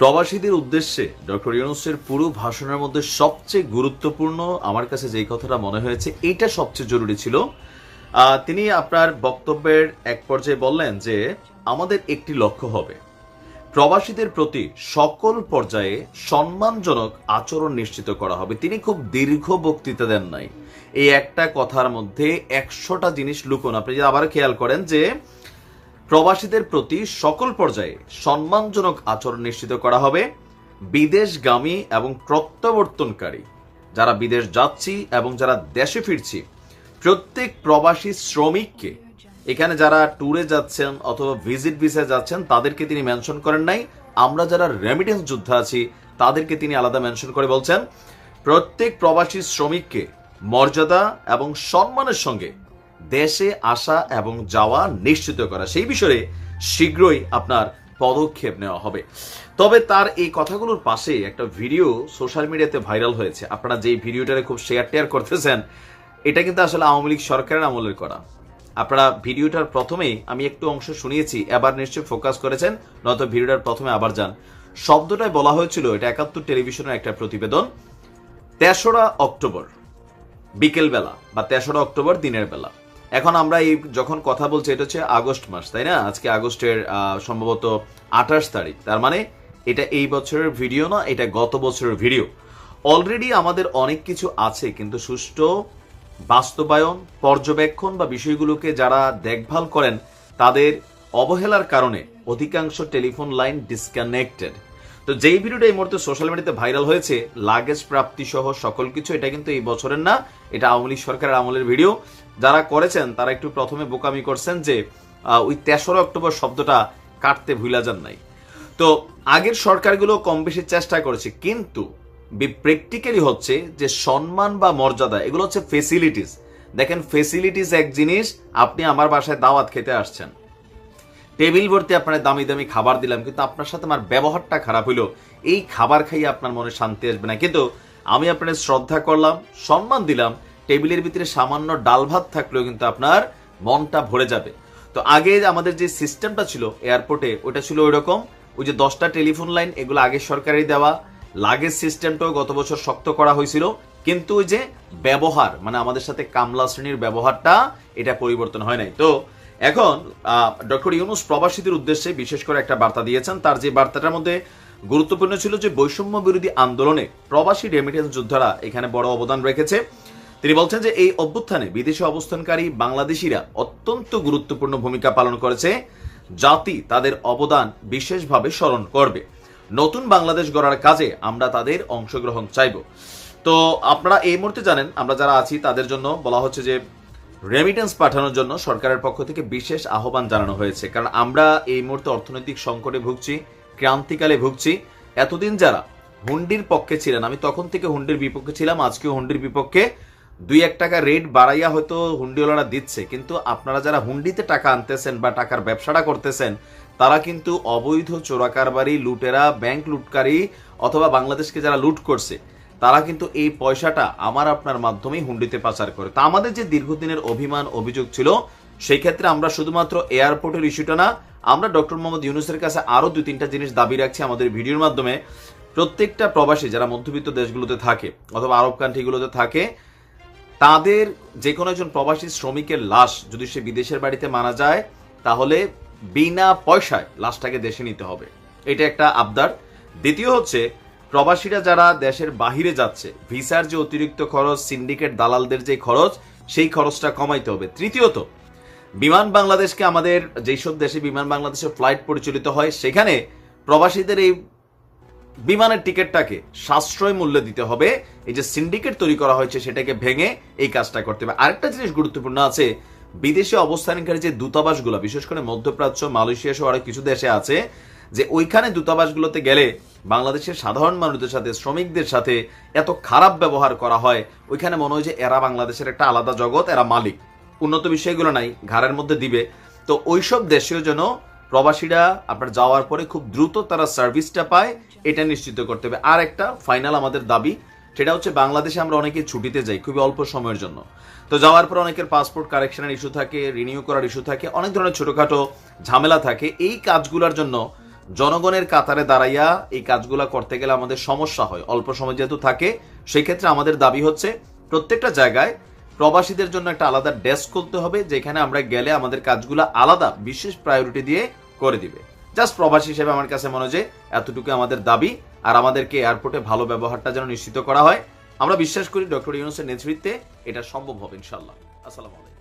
প্রবাসীদের উদ্দেশ্যে ডক্টর ইউনুসের পুরো ভাষণের মধ্যে সবচেয়ে গুরুত্বপূর্ণ আমার কাছে যেই কথাটা মনে হয়েছে, এটা সবচেয়ে জরুরি ছিল। তিনি আপনার বক্তব্যের এক পর্যায়ে বললেন যে, আমাদের একটি লক্ষ্য হবে। প্রবাসীদের প্রতি সকল পর্যায়ে সম্মানজনক আচরণ নিশ্চিত করা হবে। তিনি খুব দীর্ঘ বক্তৃতা দেন নাই। এই একটা কথার মধ্যে একশোটা জিনিস লুকোন। আপনি যদি আবার খেয়াল করেন যে প্রবাসীদের প্রতি সকল পর্যায়ে সম্মানজনক আচরণ নিশ্চিত করা হবে। বিদেশগামী এবং প্রত্যাবর্তনকারী, যারা বিদেশ যাচ্ছি এবং যারা দেশে ফিরছি, প্রত্যেক প্রবাসী শ্রমিককে, এখানে যারা ট্যুরে যাচ্ছেন অথবা ভিজিট ভিসা যাচ্ছেন, তাদেরকে তিনি মেনশন করেন নাই। আমরা যারা রেমিটেন্স যুদ্ধে আছি, তাদেরকে তিনি আলাদা মেনশন করে বলছেন। প্রত্যেক প্রবাসী শ্রমিককে মর্যাদা এবং সম্মানের সঙ্গে দেশে আসা এবং যাওয়া নিশ্চিত করা। সেই বিষয়ে শীঘ্রই আপনার পদক্ষেপ নেওয়া হবে। তবে তার এই কথাগুলোর পাশে একটা ভিডিও সোশ্যাল মিডিয়াতে ভাইরাল হয়েছে। আপনারা যেই ভিডিওটারে খুব শেয়ার টেয়ার করতেছেন, এটা কিন্তু আসলে আওয়ামী লীগ সরকারের আমলের করা। আপনারা ভিডিওটার প্রথমেই আমি একটু অংশ শুনিয়েছি, এবার নিশ্চয়ই ফোকাস করেছেন, নয়তো ভিডিওটার প্রথমে আবার যান। শব্দটায় বলা হয়েছিল, এটা একাত্তর টেলিভিশনের একটা প্রতিবেদন, তেসরা অক্টোবর, বিকেলবেলা, বা তেসরা অক্টোবর দিনের বেলা। এখন আমরা এই যখন কথা বলছি, এটা হচ্ছে আগস্ট মাস, তাই না? আজকে আগস্টের সম্ভবত আঠাশ তারিখ। তার মানে এটা এই বছরের ভিডিও না, এটা গত বছরের ভিডিও। অলরেডি আমাদের অনেক কিছু আছে, কিন্তু সুষ্ঠু বাস্তবায়ন, পর্যবেক্ষণ বা বিষয়গুলোকে যারা দেখভাল করেন, তাদের অবহেলার কারণে অধিকাংশ টেলিফোন লাইন ডিসকানেক্টেড তো যেই ভিডিওটা এই মুহূর্তে সোশ্যাল মিডিয়াতে ভাইরাল হয়েছে লাগেজ প্রাপ্তি সহ সকল কিছু, এটা কিন্তু এই বছরের না, এটা আওয়ামী সরকারের আমলের ভিডিও যারা করেছেন, তারা একটু প্রথমে বোকামি করছেন যে ওই তেসরা অক্টোবর শব্দটা কাটতে ভুলা যান নাই। তো আগের সরকারগুলো কম বেশি চেষ্টা করেছে, কিন্তু প্র্যাকটিক্যালি হচ্ছে যে সম্মান বা মর্যাদা, এগুলো হচ্ছে ফেসিলিটিস দেখেন ফেসিলিটিস এক জিনিস, আপনি আমার বাসায় দাওয়াত খেতে আসছেন। টেবিল ভর্তি আপনার দামি দামি খাবার দিলাম, কিন্তু আপনার সাথে আমার ব্যবহারটা খারাপ হইল। এই খাবার খাইয়ে আপনার মনে শান্তি আসবে না। কিন্তু আমি আপনার শ্রদ্ধা করলাম, সম্মান দিলাম, টেবিলের ভিতরে সামান্য ডাল ভাত থাকলেও কিন্তু আপনার মনটা ভরে যাবে। তো আগে আমাদের যে সিস্টেমটা ছিল, এয়ারপোর্টে ওটা ছিল ওই রকম ওই যে দশটা টেলিফোন লাইন, এগুলো আগে সরকারি দেওয়া। লাগেজ সিস্টেমটাও গত বছর শক্ত করা হয়েছিল। কিন্তু ওই যে ব্যবহার মানে আমাদের সাথে কামলা শ্রেণির ব্যবহারটা, এটা পরিবর্তন হয় নাই। তো এখন ডক্টর ইউনুস প্রবাসীদের উদ্দেশ্যে বিশেষ করে একটা বার্তা দিয়েছেন। তার যে বার্তাটার মধ্যে গুরুত্বপূর্ণ ছিল যে, বৈষম্য বিরোধী আন্দোলনে প্রবাসী রেমিটেন্স যোদ্ধারা এখানে বড় অবদান রেখেছে। তিনি বলছেন যে, এই অভ্যুত্থানে বিদেশে অবস্থানকারী বাংলাদেশিরা অত্যন্ত গুরুত্বপূর্ণ ভূমিকা পালন করেছে। জাতি তাদের অবদান বিশেষভাবে স্মরণ করবে। নতুন বাংলাদেশ গড়ার কাজে আমরা তাদের অংশগ্রহণ চাইব। তো আপনারা এই মুহূর্তে জানেন, আমরা যারা আছি তাদের জন্য বলা হচ্ছে যে রেমিটেন্স পাঠানোর জন্য সরকারের পক্ষ থেকে বিশেষ আহ্বান জানানো হয়েছে। কারণ আমরা এই মুহূর্তে অর্থনৈতিক সংকটে ভুগছি, ক্রান্তিকালে ভুগছি। এতদিন যারা হুন্ডির পক্ষে ছিলেন, আমি তখন থেকে হুন্ডির বিপক্ষে ছিলাম, আজকেও হুন্ডির বিপক্ষে দুই এক টাকা রেট বাড়াইয়া হয়তো হুন্ডিওয়ালারা দিচ্ছে। কিন্তু আপনারা যারা হুন্ডিতে টাকা আনতেছেন বা টাকার ব্যবসাটা করতেছেন, তারা কিন্তু অবৈধ চোরাকারবারি, লুটেরা ব্যাংক লুটকারী অথবা বাংলাদেশকে যারা লুট করছে তারা কিন্তু এই পয়সাটা আমার আপনার মাধ্যমেই হুন্ডিতে পাচার করে। তা আমাদের যে দীর্ঘদিনের অভিমান, অভিযোগ ছিল, সেই ক্ষেত্রে আমরা শুধুমাত্র এয়ারপোর্টের ইস্যুটা না, আমরা ডক্টর মোহাম্মদ ইউনুসের কাছে আরও দুই তিনটা জিনিস দাবি রাখছি আমাদের ভিডিওর মাধ্যমে। প্রত্যেকটা প্রবাসী যারা মধ্যবিত্ত দেশগুলোতে থাকে অথবা আরব কান্ট্রিগুলোতে থাকে, তাদের যে কোনো একজন প্রবাসী শ্রমিকের লাশ যদি সে বিদেশের বাড়িতে মারা যায়, তাহলে বিনা পয়সায় লাশটাকে দেশে নিতে হবে। এটা একটা আবদার। দ্বিতীয় হচ্ছে প্রবাসীরা যারা দেশের বাহিরে যাচ্ছে, ভিসার যে অতিরিক্ত খরচ, সিন্ডিকেট দালালদের যে খরচ, সেই খরচটা কমাইতে হবে। তৃতীয়ত, বিমান বাংলাদেশকে আমাদের যেসব দেশে বিমান বাংলাদেশের ফ্লাইট পরিচালিত হয়, সেখানে প্রবাসীদের এই বিমানের টিকিটটাকে সাশ্রয় মূল্যে দিতে হবে। এই যে সিন্ডিকেট তৈরি করা হয়েছে, সেটাকে ভেঙে এই কাজটা করতে হবে। আরেকটা জিনিস গুরুত্বপূর্ণ আছে, বিদেশে অবস্থানকারী যে দূতাবাসগুলো, বিশেষ করে মধ্যপ্রাচ্য, মালয়েশিয়া সহ আরও কিছু দেশে আছে যে ওইখানে দূতাবাসগুলোতে গেলে বাংলাদেশের সাধারণ মানুষদের সাথে, শ্রমিকদের সাথে এত খারাপ ব্যবহার করা হয়, ওইখানে মনে হয় যে এরা বাংলাদেশের একটা আলাদা জগৎ, এরা মালিক। উন্নত বিষয়গুলো নাই, ঘাড়ের মধ্যে দিবে। তো ওইসব দেশেও যেন প্রবাসীরা আপনার যাওয়ার পরে খুব দ্রুত তারা সার্ভিসটা পায়, এটা নিশ্চিত করতে হবে। আর একটা ফাইনাল আমাদের দাবি, সেটা হচ্ছে বাংলাদেশে আমরা অনেকে ছুটিতে যাই, খুবই অল্প সময়ের জন্য। তো যাওয়ার পর অনেকের পাসপোর্ট কারেকশনের ইস্যু থাকে রিনিউ করার ইস্যু থাকে, অনেক ধরনের ছোটোখাটো ঝামেলা থাকে। এই কাজগুলোর জন্য জনগণের কাতারে দাঁড়াইয়া এই কাজগুলা করতে গেলে আমাদের সমস্যা হয়। অল্প সময় যেহেতু থাকে সেই ক্ষেত্রে আমাদের দাবি হচ্ছে প্রত্যেকটা জায়গায় প্রবাসীদের জন্য একটা আলাদা ডেস্ক করতে হবে, যেখানে আমরা গেলে আমাদের কাজগুলো আলাদা, বিশেষ প্রায়োরিটি দিয়ে করে দিবে। জাস্ট প্রবাসী হিসেবে আমার কাছে মনে হয় এতটুকু আমাদের দাবি, আর আমাদেরকে এয়ারপোর্টে ভালো ব্যবহারটা যেন নিশ্চিত করা হয়। আমরা বিশ্বাস করি ডক্টর ইউনুসের নেতৃত্বে এটা সম্ভব হবে ইনশাল্লাহ আসসালামু আলাইকুম।